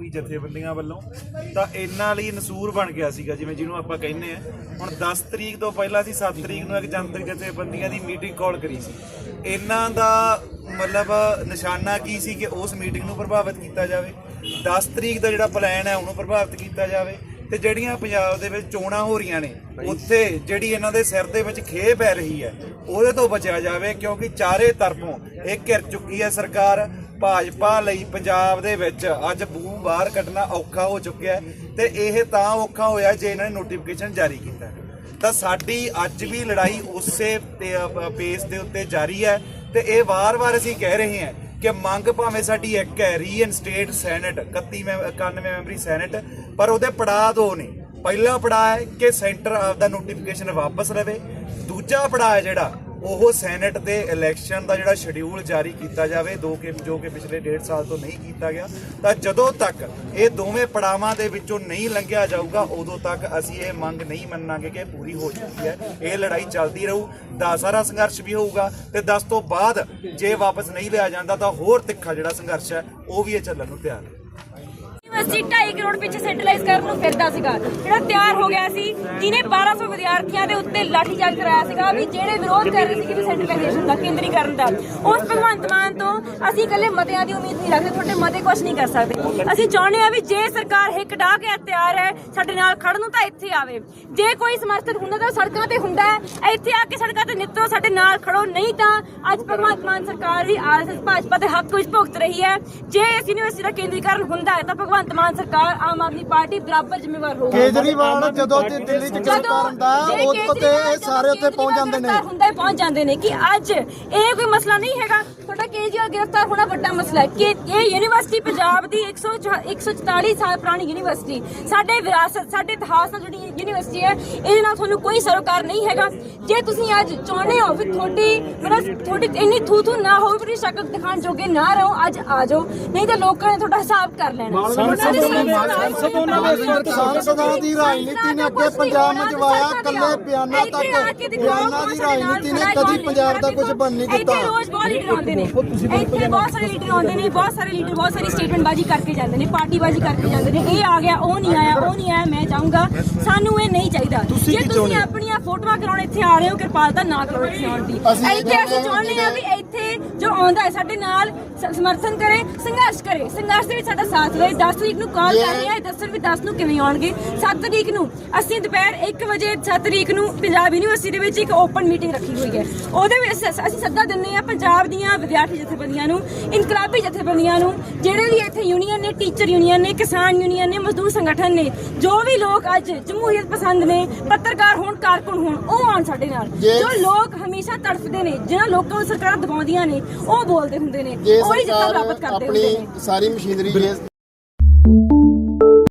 ਵੀ ਜਥੇਬੰਦੀਆਂ ਵੱਲੋਂ, ਤਾਂ ਇਹਨਾਂ ਲਈ ਨਸੂਰ ਬਣ ਗਿਆ ਸੀਗਾ, ਜਿਵੇਂ ਜਿਹਨੂੰ ਆਪਾਂ ਕਹਿੰਦੇ ਆ ਹੁਣ 10 ਤਰੀਕ ਤੋਂ ਪਹਿਲਾਂ ਅਸੀਂ 7 ਤਰੀਕ ਨੂੰ ਇੱਕ ਜਨਤਕ ਜਥੇਬੰਦੀਆਂ ਦੀ ਮੀਟਿੰਗ ਕਾਲ ਕਰੀ ਸੀ। ਇਹਨਾਂ ਦਾ ਮਤਲਬ ਨਿਸ਼ਾਨਾ ਕੀ ਸੀ ਕਿ ਉਸ ਮੀਟਿੰਗ ਨੂੰ ਪ੍ਰਭਾਵਿਤ ਕੀਤਾ ਜਾਵੇ? 10 ਤਰੀਕ ਦਾ ਜਿਹੜਾ ਪਲਾਨ ਹੈ, ਉਹਨੂੰ ਪ੍ਰਭਾਵਿਤ ਕੀਤਾ ਜਾਵੇ। ਤੇ ਜਿਹੜੀਆਂ ਪੰਜਾਬ ਦੇ ਵਿੱਚ ਚੋਣਾਂ ਹੋ ਰਹੀਆਂ ਨੇ ਉੱਥੇ ਜਿਹੜੀ ਇਹਨਾਂ ਦੇ ਸਿਰ ਦੇ ਵਿੱਚ ਖੇ ਪੈ ਰਹੀ ਹੈ ਉਹਦੇ ਤੋਂ ਬਚਿਆ ਜਾਵੇ ਕਿਉਂਕਿ ਚਾਰੇ ਤਰਫੋਂ ਇਹ ਘਿਰ ਚੁੱਕੀ ਹੈ ਸਰਕਾਰ। ਭਾਜਪਾ ਲਈ ਪੰਜਾਬ ਦੇ ਵਿੱਚ ਅੱਜ ਬੂਮ ਬਾਹਰ ਕੱਢਣਾ ਔਖਾ ਹੋ ਚੁੱਕਿਆ ਹੈ ਤੇ ਇਹ ਤਾਂ ਔਖਾ ਹੋਇਆ ਜੇ ਇਹਨਾਂ ਨੇ ਨੋਟੀਫਿਕੇਸ਼ਨ ਜਾਰੀ ਕੀਤਾ ਤਾਂ ਸਾਡੀ ਅੱਜ ਵੀ ਲੜਾਈ ਉਸੇ ਤੇ, ਪੇਸ ਦੇ ਉੱਤੇ ਜਾਰੀ ਹੈ ਤੇ ਇਹ ਵਾਰ-ਵਾਰ ਅਸੀਂ ਕਹਿ ਰਹੇ ਹਾਂ ਕਿ ਮੰਗ ਭਾਵੇਂ ਸਾਡੀ ਇੱਕ ਹੈ ਰੀਇਨਸਟੇਟ ਸੈਨੇਟ 31 ਮੈਂ 91 ਮੈਂਬਰੀ ਸੈਨੇਟ ਪਰ ਉਹਦੇ ਪੜਾਅ ਦੋ ਨੇ। ਪਹਿਲਾ ਪੜਾਅ ਹੈ ਕਿ ਸੈਂਟਰ ਆਪਦਾ ਨੋਟੀਫਿਕੇਸ਼ਨ ਵਾਪਸ ਲਵੇ ਦੂਜਾ ਪੜਾਅ ਹੈ ਜਿਹੜਾ ਉਹ ਸੈਨੇਟ ਦੇ ਇਲੈਕਸ਼ਨ ਦਾ ਜਿਹੜਾ ਸ਼ਡਿਊਲ ਜਾਰੀ ਕੀਤਾ ਜਾਵੇ, ਦੋ ਕਿ, ਜੋ ਕਿ ਪਿਛਲੇ ਡੇਢ ਸਾਲ ਤੋਂ ਨਹੀਂ ਕੀਤਾ ਗਿਆ, ਤਾਂ ਜਦੋਂ ਤੱਕ ਇਹ ਦੋਵੇਂ ਪੜਾਵਾਂ ਦੇ ਵਿੱਚੋਂ ਨਹੀਂ ਲੰਘਿਆ ਜਾਊਗਾ, ਉਦੋਂ ਤੱਕ ਅਸੀਂ ਇਹ ਮੰਗ ਨਹੀਂ ਮੰਨਾਂਗੇ ਕਿ ਇਹ ਪੂਰੀ ਹੋ ਚੁੱਕੀ ਹੈ। ਇਹ ਲੜਾਈ ਚੱਲਦੀ ਰਹੂ ਦਾ ਸਾਰਾ ਸੰਘਰਸ਼ ਵੀ ਹੋਊਗਾ ਤੇ 10 ਤੋਂ ਬਾਅਦ ਜੇ ਵਾਪਸ ਨਹੀਂ ਲਿਆ ਜਾਂਦਾ ਤਾਂ ਹੋਰ ਤਿੱਖਾ ਜਿਹੜਾ ਸੰਘਰਸ਼ ਹੈ, ਉਹ ਵੀ ਇਹ ਚੱਲਣ ਨੂੰ ਤਿਆਰ ਹੈ। ਯੂਨੀਵਰਸਿਟੀ 2.5 ਕਰੋੜ ਪਿੱਛੇ ਸੈਂਟਰਲਾਈਜ਼ ਕਰਨ ਨੂੰ ਫਿਰਦਾ ਸੀਗਾ। ਜਿਹੜਾ ਤਿਆਰ ਹੋ ਗਿਆ ਸੀ, ਜਿਹਨੇ 1200 ਵਿਦਿਆਰਥੀਆਂ ਦੇ ਉੱਤੇ ਲਾਠੀਚਾਰਜ ਕਰਾਇਆ ਸੀਗਾ ਵੀ ਜਿਹੜੇ ਵਿਰੋਧ ਕਰ ਰਹੇ ਸੀ ਕਿ ਸੈਂਟਰਲਾਈਜ਼ੇਸ਼ਨ ਦਾ, ਕੇਂਦਰੀਕਰਨ ਦਾ। ਉਸ ਭਗਵੰਤ ਮਾਨ ਤੋਂ ਅਸੀਂ ਇਕੱਲੇ ਮਤਿਆਂ ਦੀ ਉਮੀਦ ਨਹੀਂ ਰੱਖਦੇ, ਤੁਹਾਡੇ ਮਤੇ ਕੁਝ ਨਹੀਂ ਕਰ ਸਕਦੇ। ਅਸੀਂ ਚਾਹੁੰਦੇ ਆ ਵੀ ਜੇ ਸਰਕਾਰ ਹਿੱਕ ਢਾ ਕੇ ਤਿਆਰ ਹੈ, ਸਾਡੇ ਨਾਲ ਖੜਨ ਨੂੰ ਤਾਂ ਇੱਥੇ ਆਵੇ। ਜੇ ਕੋਈ ਸਮਰਥਨ ਹੁੰਦਾ ਤਾਂ ਸੜਕਾਂ ਤੇ ਹੁੰਦਾ ਹੈ। ਇੱਥੇ ਆ ਕੇ ਸੜਕਾਂ ਤੇ ਨਿੱਤਰੋ ਸਾਡੇ ਨਾਲ ਖੜੋ। ਨਹੀਂ ਤਾਂ ਅੱਜ ਭਗਵੰਤ ਮਾਨ ਸਰਕਾਰ ਵੀ ਆਰਐਸਐਸ ਭਾਜਪਾ ਦੇ ਹੱਕ ਵਿੱਚ ਭੁਗਤ ਰਹੀ ਹੈ। ਜੇ ਇਸ ਯੂਨੀਵਰਸਿਟੀ ਦਾ ਕੇਂਦਰੀਕਰਨ ਹੁੰਦਾ ਹੈ ਤਾਂ ਭਗਵੰਤ ਮਾਨ ਸਰਕਾਰ ਆਮ ਆਦਮੀ ਪਾਰਟੀ ਬਰਾਬਰ ਜ਼ਿੰਮੇਵਾਰ ਹੋਊਗੀ। ਕੇਜਰੀਵਾਲ ਜਦੋਂ ਤੇ ਦਿੱਲੀ ਚ ਗ੍ਰਿਫਤਾਰ ਹੁੰਦਾ ਉਹ ਤੇ ਇਹ ਸਾਰੇ ਉੱਥੇ ਪਹੁੰਚ ਜਾਂਦੇ ਨੇ। ਹੁੰਦਾ ਪਹੁੰਚ ਜਾਂਦੇ ਨੇ ਕਿ ਅੱਜ ਇਹ ਕੋਈ ਮਸਲਾ ਨਹੀਂ ਹੈਗਾ। ਤੁਹਾਡਾ ਕੇਜਰੀਵਾਲ ਗ੍ਰਿਫਤਾਰ ਹੋਣਾ ਵੱਡਾ ਮਸਲਾ ਹੈ ਕਿ ਇਹ ਯੂਨੀਵਰਸਿਟੀ ਪੰਜਾਬ ਦੀ 100 144 ਸਾਲ ਪੁਰਾਣੀ ਯੂਨੀਵਰਸਿਟੀ ਸਾਡੇ ਵਿਰਾਸਤ ਸਾਡੇ ਇਤਿਹਾਸ ਨਾਲ ਜੁੜੀ ਯੂਨੀਵਰਸਿਟੀ ਹੈ ਇਹਦੇ ਨਾਲ ਤੁਹਾਨੂੰ ਕੋਈ ਸਰੋਕਾਰ ਨਹੀਂ ਹੈਗਾ ਜੇ ਤੁਸੀਂ ਅੱਜ ਚਾਹੁੰਦੇ ਹੋ ਵੀ ਤੁਹਾਡੀ ਮਤਲਬ ਤੁਹਾਡੀ ਇੰਨੀ ਥੂ ਥੂ ਨਾ ਹੋਵੇ ਵੀ ਸ਼ਕਲ ਦਿਖਾਣ ਜੋਗੇ ਨਾ ਰਹੋ ਅੱਜ ਆ ਜਾਓ ਨਹੀਂ ਤਾਂ ਲੋਕਾਂ ਨੇ ਤੁਹਾਡਾ ਹਿਸਾਬ ਕਰ ਲੈਣਾ ਸੰਸਦਾਂ ਦੀ ਰਾਜਨੀਤੀ ਨੇ ਅੱਗੇ ਪੰਜਾਬ ਮਚਵਾਇਆ ਕੱਲੇ ਬਿਆਨਾਂ ਤੱਕ ਬਿਆਨਾਂ ਦੀ ਰਾਜਨੀਤੀ ਨੇ ਕਦੀ ਪੰਜਾਬ ਦਾ ਕੁਝ ਬਣ ਨਹੀਂ ਦਿੱਤਾ ਇੱਥੇ ਰੋਜ਼ ਬਹੁਤ ਲੀਡਰ ਆਉਂਦੇ ਨੇ ਇੱਥੇ ਬਹੁਤ ਸਾਰੇ ਲੀਡਰ ਆਉਂਦੇ ਨੇ ਬਹੁਤ ਸਾਰੇ ਲੀਡਰ ਬਹੁਤ ਸਾਰੀ ਸਟੇਟਮੈਂਟ ਬਾਜੀ ਕਰਕੇ ਜਾਂਦੇ ਨੇ ਪਾਰਟੀ ਬਾਜੀ ਕਰਕੇ ਜਾਂਦੇ ਨੇ। ਇਹ ਆ ਗਿਆ ਉਹ ਨਹੀਂ ਆਇਆ ਉਹ ਨਹੀਂ ਆਇਆ ਮੈਂ ਜਾਊਂਗਾ। ਸਾਨੂੰ ਇਹ ਨਹੀਂ ਚਾਹੀਦਾ। ਜੇ ਤੁਸੀਂ ਆਪਣੀਆਂ ਫੋਟੋਆਂ ਕਰਾਉਣ ਇੱਥੇ ਆ ਰਹੇ ਹੋ ਕਿਰਪਾਲਤਾ ਨਾ ਕਰੋ ਇੱਥੇ ਆਉਣ ਦੀ। ਇੱਥੇ ਅਸੀਂ ਚਾਹੁੰਦੇ ਆ ਵੀ ਇੱਥੇ ਜੋ ਆਉਂਦਾ ਹੈ ਸਾਡੇ ਨਾਲ ਸ- ਸਮਰਥਨ ਕਰੇ ਸੰਘਰਸ਼ ਕਰੇ। ਸੰਘਰਸ਼ ਦੇ ਵਿੱਚ ਸਾਡਾ ਸਾਥ ਰਹੇ 10 ਤਰੀਕ ਨੂੰ ਕਾਲ ਕਰ ਰਹੇ ਆ ਇਹ ਦੱਸਣ ਵੀ 10 ਨੂੰ ਕਿਵੇਂ ਆਉਣਗੇ। 7 ਤਰੀਕ ਨੂੰ ਅਸੀਂ ਦੁਪਹਿਰ 1 ਵਜੇ 7 ਤਰੀਕ ਨੂੰ ਪੰਜਾਬ ਯੂਨੀਵਰਸਿਟੀ ਦੇ ਵਿੱਚ ਇੱਕ ਓਪਨ ਮੀਟਿੰਗ ਰੱਖੀ ਹੋਈ ਹੈ। ਉਹਦੇ ਵਿੱਚ ਅਸ- ਅਸੀਂ ਸੱਦਾ ਦਿੰਦੇ ਆ ਪੰਜਾਬ ਦੀਆਂ ਵਿਦਿਆਰਥੀ ਜਥੇਬੰਦੀਆਂ ਨੂੰ ਇਨਕਲਾਬੀ ਜਥੇਬੰਦੀਆਂ ਨੂੰ ਜਿਹੜੇ ਵੀ ਇੱਥੇ ਯੂਨੀਅਨ ਨੇ ਟੀਚਰ ਯੂਨੀਅਨ ਨੇ ਕਿਸਾਨ ਯੂਨੀਅਨ ਨੇ ਮਜ਼ਦੂਰ ਸੰਗਠਨ ਨੇ ਜੋ ਵੀ ਲੋਕ ਅੱਜ ਜਮਹੂਰੀਅਤ ਪਸੰਦ ਨੇ ਪੱਤਰਕਾਰ ਹੋਣ ਕਾਰਕੁਨ ਹੋਣ ਉਹ ਆਉਣ ਸਾਡੇ ਨਾਲ। ਜੇ- ਜੋ ਲੋਕ ਹਮੇਸ਼ਾ ਤੜਫਦੇ ਨੇ ਜਿਹਨਾਂ ਲੋਕਾਂ ਨੂੰ ਸਰਕਾਰਾਂ ਦਬਾਉਂਦੀਆਂ ਨੇ ਉਹ ਬੋਲਦੇ ਹੁੰਦੇ ਨੇ ਜੇ ਉਹੀ ਜਿੱਤਾਂ ਸਰਕਾਰ ਪ੍ਰਾਪਤ ਕਰਦੇ ਹੁੰਦੇ ਆਪਣੀ ਨੇ। ਸਾਰੀ ਮਸ਼ੀਨਰੀ ਜੇ